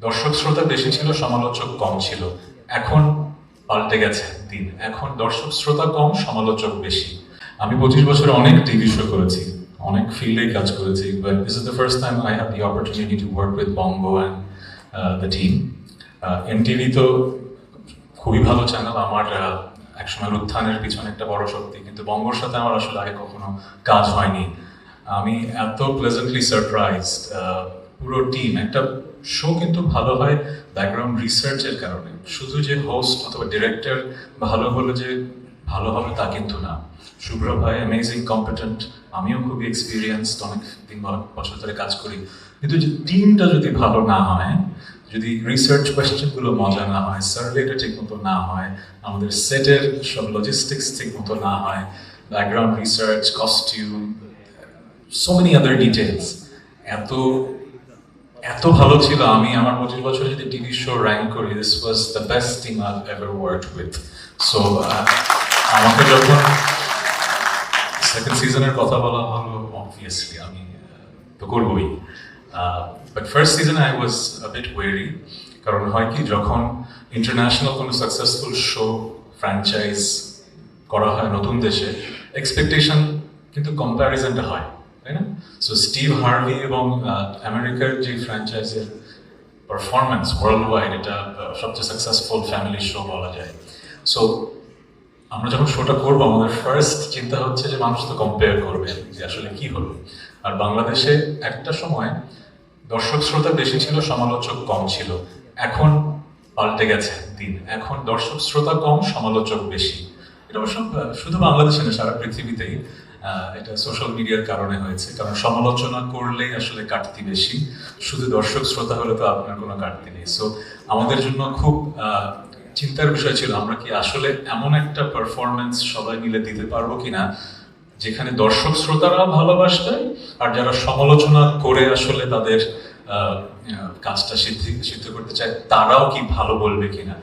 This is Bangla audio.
দর্শক শ্রোতা বেশি ছিল সমালোচক কম ছিল। এখন পাল্টে গেছে দিন। এখন দর্শক শ্রোতা কম সমালোচক বেশি। আমি পঁচিশ বছরে অনেক টিভি শো করেছি অনেক ফিল্ডে কাজ করেছি but this is the first time I have the opportunity to work with Bongo and the team NTV তো খুবই ভালো চ্যানেল আমার আহ, একসময় উত্থানের পিছনে একটা বড় শক্তি কিন্তু বঙ্গর সাথে আমার আসলে আগে কখনো কাজ হয়নি। আমি এত প্লেজেন্টলি সারপ্রাইজ পুরো টিম একটা শো কিন্তু ভালো হয় ব্যাকগ্রাউন্ড রিসার্চের কারণে। শুধু যে হোস্ট অথবা ডিরেক্টর ভালো হলে যে ভালো হবে তা কিন্তু না। শুভ্র ভাই অ্যামেজিং কম্পিটেন্ট আমিও খুবই এক্সপিরিয়েন্সড অনেক দিন বছর ধরে কাজ করি। কিন্তু যে টিমটা যদি ভালো না হয়, যদি রিসার্চ কোয়েশ্চেনগুলো মজা না হয় সার্ভেটা ঠিক মতো না হয়, আমাদের সেটের সব লজিস্টিক্স ঠিক মতো না হয় background research costume so many other details এত এত ভালো ছিল, আমি আমার পঁচিশ বছরে যদি টিভি শো র্যাঙ্ক করি this was the best team I ever work with so আমাকে যখন সেকেন্ড সিজনের কথা বলা হলো অবভিয়াসলি আমি তো করবই। বাট ফার্স্ট সিজনে আই ওয়াজ বিট ওয়েরি কারণ হয় কি, যখন ইন্টারন্যাশনাল কোনো সাকসেসফুল শো ফ্র্যাঞ্চাইজ করা হয় নতুন দেশে এক্সপেকটেশন কিন্তু কম্প্যারিজনটা হয়। সো স্টিভ হার্ভি এবং আমেরিকার যে ফ্র্যাঞ্চাইজের পারফরমেন্স ওয়ার্ল্ড ওয়াইড এটা সবচেয়ে সাকসেসফুল ফ্যামিলি শো বলা যায়। সো আমরা যখন শোটা করব, আমাদের ফার্স্ট চিন্তা হচ্ছে যে মানুষ তো কম্পেয়ার করবে যে আসলে কি হলো। আর বাংলাদেশে একটা সময় দর্শক শ্রোতা বেশি ছিল, সমালোচক কম ছিল। এখন পাল্টে গেছে দিন। এখন দর্শক শ্রোতা কম, সমালোচক বেশি। এটা অবশ্য শুধু বাংলাদেশে না, সারা পৃথিবীতেই। এটা সোশ্যাল মিডিয়ার কারণে হয়েছে। কারণ সমালোচনা করলেই আসলে কাটতি বেশি। শুধু দর্শক, শ্রোতা হলে তো আপনার কোনো কাটতি নেই। সো আমাদের জন্য খুব চিন্তার বিষয় ছিল, আমরা কি আসলে এমন একটা পারফরমেন্স সবাই মিলে দিতে পারব কিনা, যেখানে দর্শক শ্রোতারা ভালোবাসবে, আর যারা সমালোচনা করে আসলে তাদের কাজটা সিদ্ধি, সিদ্ধ করতে চায়, তারাও কি ভালো বলবে কিনা?